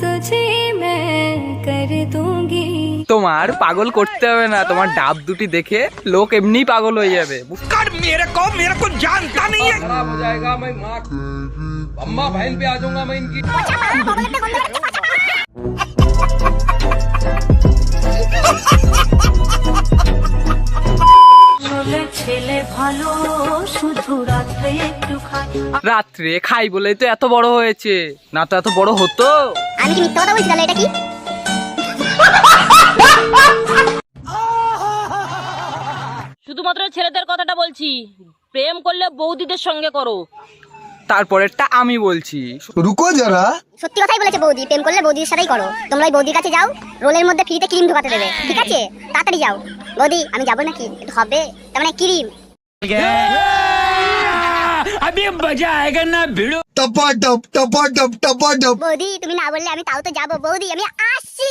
तुझे मैं कर दूंगी তোমার পাগল করতে হবে না তোমার ডাব দুটি দেখে লোক এমনি পাগল হয়ে যাবে कर मेरे को मेरे को जानता नहीं है खराब हो जाएगा मैं माँ अम्मा बहन पे आ जाऊंगा मैं इनकी রাত্রে খাই। বলেই তো এত বড় হয়েছে। না তো এত বড় হতো। আমি কি মিথ্যা কথা বলছি তাহলে এটা কি? শুধুমাত্র ছেলেদের কথাটা বলছি। প্রেম করলে বৌদিদের সঙ্গে করো। তারপরেরটা আমি বলছি। রুকো যারা। সত্যি কথাই বলেছে বৌদি প্রেম করলে বৌদির সাথেই করো। তোমরা ওই বৌদির কাছে যাও রোলের মধ্যে ফ্রিতে ক্রিম ঢোকাতে দেবে। ঠিক আছে? তাড়াতাড়ি যাও। বৌদি আমি যাব নাকি? হবে? তার মানে ক্রিম। अभी मजा आएगा ना भिड़ो टपा टप टपा टप टपा टप বৌদি তুমি না বললে আমি তাও তো যাবো বৌদি আমি আসছি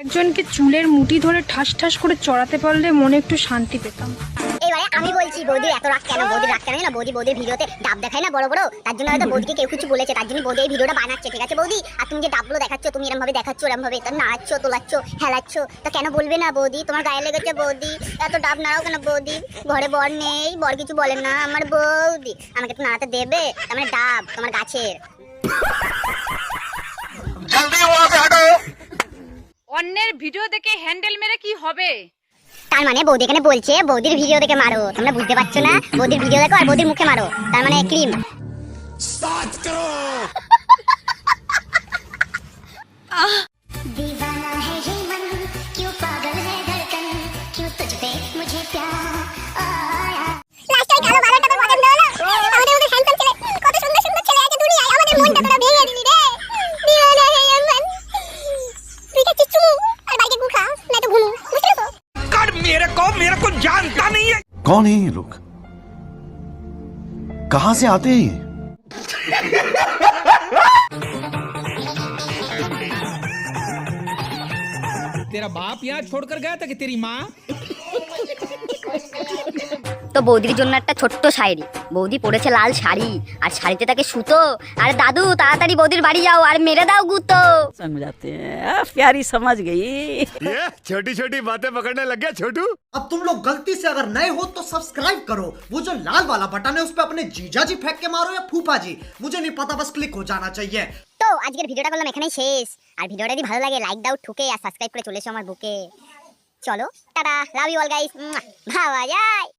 একজনকে চুলের মুঠি ধরে ঠাস ঠাস করে চড়াতে পারলে মনে একটু শান্তি পেতাম বলছি বৌদি এত রাগ কেন? বৌদি রাগ কেন? না বৌদি বৌদির ভিডিওতে ডাব দেখায় না বড় বড়? তার জন্য হয়তো বৌদিকে কেউ কিছু বলেছে তার জন্য বৌদি এই ভিডিওটা বানাচ্ছে ঠিক আছে বৌদি? আর তুমি যে ডাবগুলো দেখাচ্ছ তুমি এরকম ভাবে দেখাচ্ছ এরকম ভাবে তো নাচছো তোলাচ্ছ হেলাচ্ছ তা কেন বলবে না বৌদি? তোমার গায়ে লেগেছে বৌদি এত ডাব নাড়াও কেন বৌদি? ঘরে বর নেই বর কিছু বলে না আমার বৌদি। আমাকে একটু নাড়াতে দেবে? তার মানে ডাব তোমার গাছের। অন্যের ভিডিও দেখে হ্যান্ডেল মেরে কি হবে? তার মানে বৌদি এখানে বলছে, বৌদির ভিডিও দেখে মারো। তোমরা বুঝতে পারছ না? বৌদির ভিডিও দেখো আর বৌদির মুখে মারো। তার মানে ক্রিম। कौन है ये लोग? कहाँ से आते हैं ये? तेरा बाप यहाँ छोड़कर गया था कि तेरी माँ? তো বৌদির জন্য একটা ছোট্ট শাড়ি বৌদি পরেছে লাল শাড়ি আর শাড়িতে তাকে সুতো আর দাদু তাড়াতাড়ি বৌদির বাড়ি যাও আর মেরে দাও গুতো समझाते हैं प्यारी समझ गई ये छोटी छोटी बातें पकड़ने लग गया छोटू अब तुम लोग गलती से अगर नए हो तो सब्सक्राइब करो वो जो लाल वाला बटन है उस पर अपने जीजा जी फेंक के मारो या फूफा जी मुझे नहीं पता बस क्लिक हो जाना चाहिए তো আজকের ভিডিওটা করলাম এখানেই শেষ আর ভিডিওটা যদি ভালো লাগে লাইক দাও ঠুকে আর সাবস্ক্রাইব করে চলে এসো আমার বুকে চলো tata love you all guys ভাবা যায়